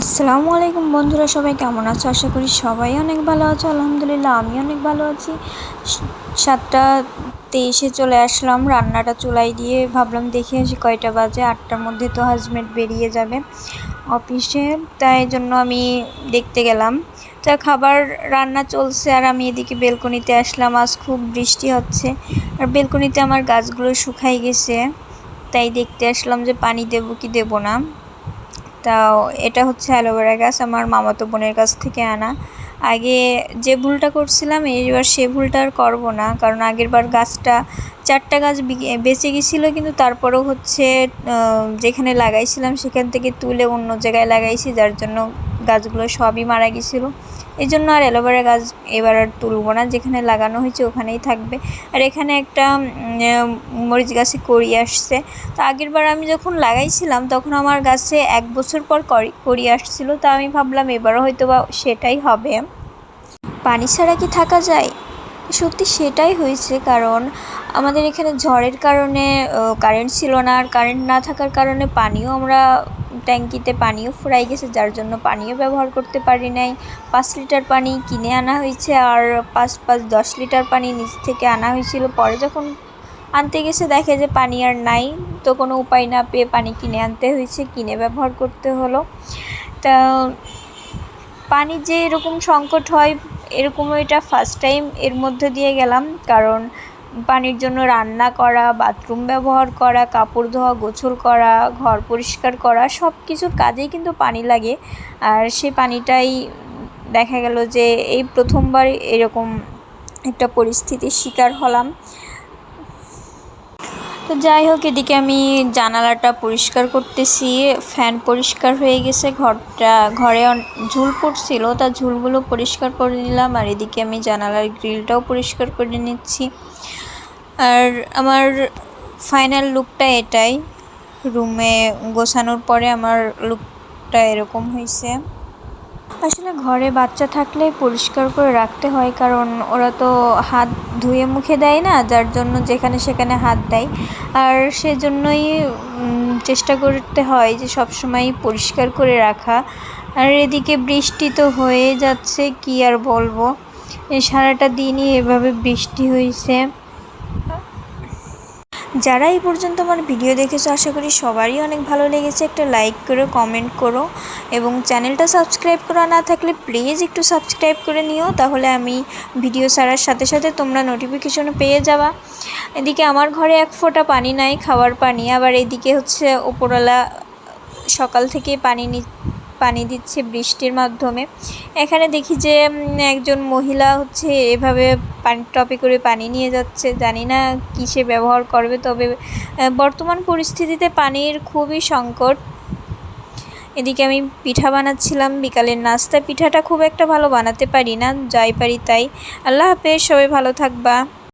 আসসালামু আলাইকুম বন্ধুরা, সবাই কেমন আছো? আশা করি সবাই অনেক ভালো আছো। আলহামদুলিল্লাহ, আমি অনেক ভালো আছি। সাতটা তেইশে চলে আসলাম, রান্নাটা চুলাই দিয়ে ভাবলাম দেখে আসি কয়টা বাজে, আটটার মধ্যে তো হাজব্যান্ড বেরিয়ে যাবে অফিসে, তাই জন্য আমি দেখতে গেলাম। তা খাবার রান্না চলছে আর আমি এদিকে বেলকনিতে আসলাম, আজ খুব বৃষ্টি হচ্ছে। আর বেলকনিতে আমার গাছগুলো শুকাই গেছে, তাই দেখতে আসলাম যে পানি দেবো কি দেবো না। তাও এটা হচ্ছে অ্যালোভেরা গাছ আমার মামাতো বোনের কাছ থেকে আনা। আগে যে ভুলটা করছিলাম এইবার সে ভুলটা আর করব না। কারণ আগের বার গাছটা, চারটা গাছ বেঁচে গেছিল, কিন্তু তারপরেও হচ্ছে যেখানে লাগাইছিলাম সেখান থেকে তুলে অন্য জায়গায় লাগাইছি, যার জন্য গাছগুলো সবই মারা গেছিল। এই জন্য আর অ্যালোভেরা গাছ এবার আর তুলবো না। যেখানে লাগানো হয়েছে ওখানেই থাকবে। আর এখানে একটা মরিচ গাছে করি আসছে। তো আগের বার আমি যখন লাগাইছিলাম, তখন আমার গাছে এক বছর পর করি আসছিল। তা আমি ভাবলাম এবারও হয়তো বা সেটাই হবে। পানি ছাড়া কি থাকা যায়? সত্যি সেটাই হয়েছে। কারণ আমাদের এখানে ঝড়ের কারণে কারেন্ট ছিল না। আর কারেন্ট না থাকার কারণে পানিও আমরা ট্যাঙ্কিতে পানিও ফুরাই গেছে, যার জন্য পানিও ব্যবহার করতে পারি নাই। পাঁচ লিটার পানি কিনে আনা হয়েছে আর পাঁচ পাঁচ, দশ লিটার পানি নিচ থেকে আনা হয়েছিল। পরে যখন আনতে গেছে, দেখে যে পানি আর নাই, তো কোনো উপায় না পেয়ে পানি কিনে আনতে হয়েছে, কিনে ব্যবহার করতে হলো। তা, পানি যে এরকম সংকট হয় এরকম এটা ফার্স্ট টাইম এর মধ্যে দিয়ে গেলাম। কারণ পানির জন্য রান্না করা, বাথরুম ব্যবহার করা, কাপড় ধোয়া, গোছল করা, ঘর পরিষ্কার করা সব কিছুর কাজেই কিন্তু পানি লাগে। আর সে পানিটাই দেখা গেল যে এই প্রথমবার এরকম একটা পরিস্থিতির শিকার হলাম। তো যাই হোক, এদিকে আমি জানালাটা পরিষ্কার করতেছি। ফ্যান পরিষ্কার হয়ে গেছে, ঘরটা, ঘরে ঝুল পড়ছিল, তা ঝুলগুলো পরিষ্কার করে নিলাম। আর এদিকে আমি জানালার গ্রিলটাও পরিষ্কার করে নিচ্ছি। আর আমার ফাইনাল লুকটা এটাই। রুমে গোছানোর পরে আমার লুকটা এরকম হয়েছে আসলে ঘরে বাচ্চা থাকলে পরিষ্কার করে রাখতে হয়, কারণ ওরা তো হাত ধুয়ে মুখে দেয় না, যার জন্য যেখানে সেখানে হাত দেয়। আর সেজন্যই চেষ্টা করতে হয় যে সবসময় পরিষ্কার করে রাখা। আর এদিকে বৃষ্টি তো হয়ে যাচ্ছে, কি আর বলব? সারাটা দিনই এভাবে বৃষ্টি হয়েছে যারা এই পর্যন্ত আমার ভিডিও দেখেছ, আশা করি সবারই অনেক ভালো লেগেছে। একটা লাইক করো কমেন্ট করো এবং চ্যানেলটা সাবস্ক্রাইব করা না থাকলে প্লিজ একটু সাবস্ক্রাইব করে নিও, তাহলে আমি ভিডিও ছাড়ার সাথে সাথে তোমরা নোটিফিকেশনও পেয়ে যাবা। এদিকে আমার ঘরে এক ফোঁটা পানি নাই, খাওয়ার পানি। আবার এদিকে হচ্ছে ওপরওয়ালা সকাল থেকে পানি পানি দিচ্ছে বৃষ্টির মাধ্যমে। এখানে দেখি যে একজন মহিলা হচ্ছে এভাবে পানি, টপে করে পানি নিয়ে যাচ্ছে। জানি না কিসে ব্যবহার করবে, তবে বর্তমান পরিস্থিতিতে পানির খুবই সংকট। এদিকে আমি পিঠা বানাচ্ছিলাম, বিকালের নাস্তা পিঠাটা খুব একটা ভালো বানাতে পারি না, যাই পারি তাই। আল্লাহ হাফেজ, সবাই ভালো থাকবা।